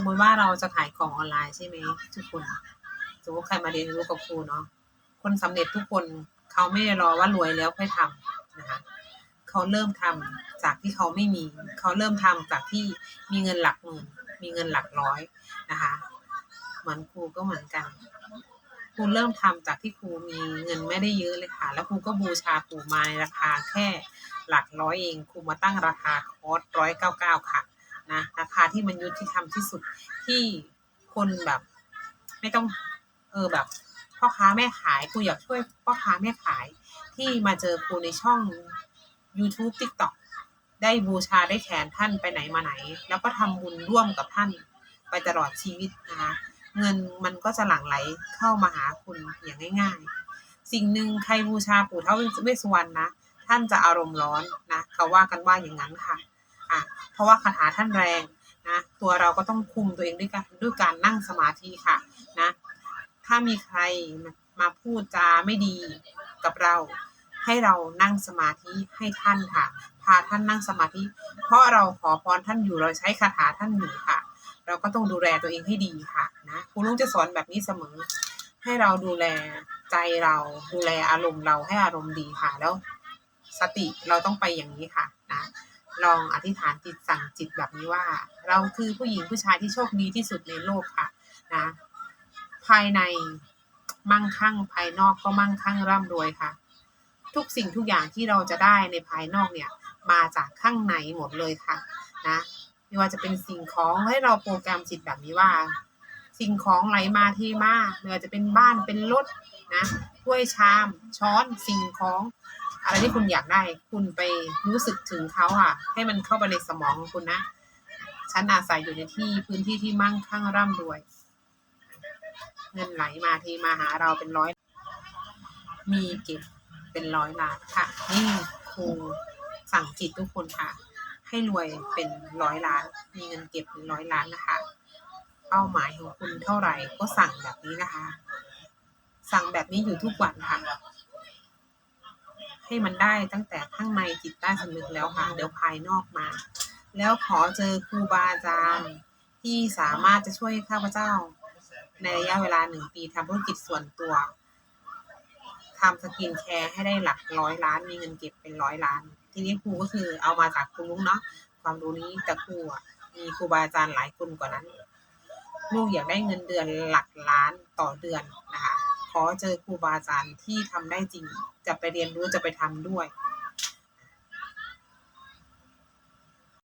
มมติว่าเราจะขายของออนไลน์ใช่ไหมทุกคนสมมติใครมาเรียนรู้กับครูเนาะคนสำเร็จทุกคนเขาไม่รอว่ารวยแล้วค่อยทำนะคะเขาเริ่มทำจากที่เขาไม่มีเขาเริ่มทำจากที่มีเงินหลักหมื่นมีเงินหลักร้อยนะคะเหมือนครูก็เหมือนกันครูเริ่มทำจากที่ครูมีเงินไม่ได้เยอะเลยค่ะ แล้วครูก็บูชาปู่มาในราคาแค่หลักร้อยเองครูมาตั้งราคาคอร์สร้อยเก้าเก้าค่ะ นะราคาที่มันยุติธรรมที่สุดที่คนแบบ ไม่ต้องเออแบบพ่อค้าแม่ขายครูอยากช่วยพ่อค้าแม่ขายที่มาเจอครูในช่อง YouTube TikTok ได้บูชาได้แขนท่านไปไหนมาไหน แล้วก็ทำบุญร่วมกับท่านไปตลอดชีวิตนะคะเงินมันก็จะหลั่งไหลเข้ามาหาคุณอย่างง่าย ๆ สิ่งหนึ่งใครบูชาปู่เท้าเวสสุวรรณนะ ท่านจะอารมณ์ร้อนนะเขาว่ากันว่าอย่างนั้นค่ะ ราะว่าคาถาท่านแรงนะตัวเราก็ต้องคุมตัวเองด้วยการด้วยการนั่งสมาธิค่ะนะถ้ามีใครมาพูดจาไม่ดีกับเรา ให้เรานั่งสมาธิให้ท่านค่ะ พาท่านนั่งสมาธิ เพราะเราขอพรท่านอยู่เราใช้คาถาท่านอยู่ค่ะ เราก็ต้องดูแลตัวเองให้ดีค่ะนะครูลุงจะสอนแบบนี้เสมอ ให้เราดูแลใจเราดูแลอารมณ์เราให้อารมณ์ดีค่ะแล้ว สติเราต้องไปอย่างนี้ค่ะนะ ลองอธิษฐานจิตสั่งจิตแบบนี้ว่า เราคือผู้หญิงผู้ชายที่โชคดีที่สุดในโลกค่ะนะภายในมั่งคั่งภายนอกก็มั่งคั่งร่ำรวยค่ะ ทุกสิ่งทุกอย่างที่เราจะได้ในภายนอกเนี่ยมาจากข้างในหมดเลยค่ะนะไม่ว่าจะเป็นสิ่งของให้เราโปรแกรมจิตแบบนี้ว่า สิ่งของไหลมาเที่มาไม่ว่าจะเป็นบ้านเป็นรถนะถ้วยชามช้อนสิ่งของ อะไรที่คุณอยากได้ คุณไปรู้สึกถึงเขาอะ ให้มันเข้าไปในสมองของคุณนะฉันอาศัยอยู่ในที่พื้นที่ที่มั่งคั่งร่ำรวย เงินไหลมาเทมาหาเราเป็นร้อย มีเก็บเป็นร้อยล้านค่ะ นี่ครูสั่งจิตทุกคนค่ะ ให้รวยเป็นร้อยล้าน มีเงินเก็บเป็นร้อยล้านนะคะ เป้าหมายของคุณเท่าไหร่ก็สั่งแบบนี้นะคะ สั่งแบบนี้อยู่ทุกวันค่ะ ให้มันได้ตั้งแต่ข้างในจิตใต้สำนึกแล้วค่ะ เดี๋ยวภายนอกมา แล้วขอเจอครูบาอาจารย์ที่สามารถจะช่วยข้าพเจ้า ในระยะเวลาหนึ่งปีทำธุรกิจส่วนตัวทำสกินแคร์ให้ได้หลักร้อยล้าน มีเงินเก็บเป็นร้อยล้าน ทีนี้ครูก็คือเอามาจากครูลุงเนาะความรู้นี้แต่ครูอะมีครูบาอาจารย์หลายคนกว่านั้น ลูกอยากได้เงินเดือนหลักล้านต่อเดือน ขอเจอครูบาอาจารย์ที่ทำได้จริง จะไปเรียนรู้จะไปทำด้วย